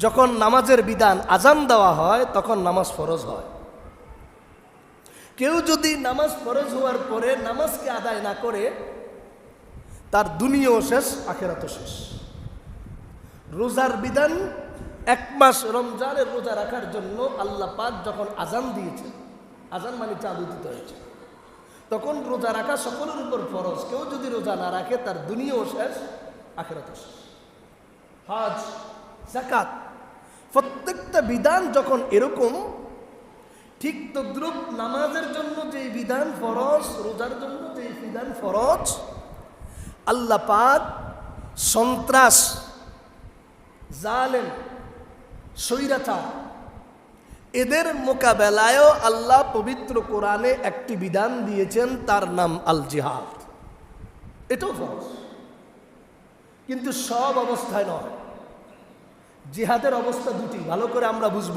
যখন নামাজের বিধান আজান দেওয়া হয়, তখন নামাজ ফরজ হয়। কেউ যদি নামাজ ফরজ হওয়ার পরে নামাজকে আদায় না করে, তার দুনিয়াও শেষ, আখেরাতও শেষ। রোজার বিধান, এক মাস রমজানের রোজা রাখার জন্য আল্লাহ পাক যখন আজান দিয়েছে আজান মানে চালু দিতে হয়েছে। তখন রোজা রাখা সকলের উপর ফরজ। কেউ যদি রোজা না রাখে, তার দুনিয়াও শেষ, আখেরাতও শেষ। হজ জাকাত প্রত্যেকটা বিধান যখন এরকম, ঠিক তদ্রুপ নামাজের জন্য যে বিধান ফরজ, রোজার জন্য যে বিধান ফরজ, আল্লাহ পাক সন্ত্রাস, জালেম, স্বৈরাচার, এদের মোকাবেলায়ও আল্লাহ পবিত্র কোরআনে একটি বিধান দিয়েছেন, তার নাম আল জিহাদ এটাও ফরজ। কিন্তু সব অবস্থায় নয়। জিহাদের অবস্থা দুটি ভালো করে আমরা বুঝব।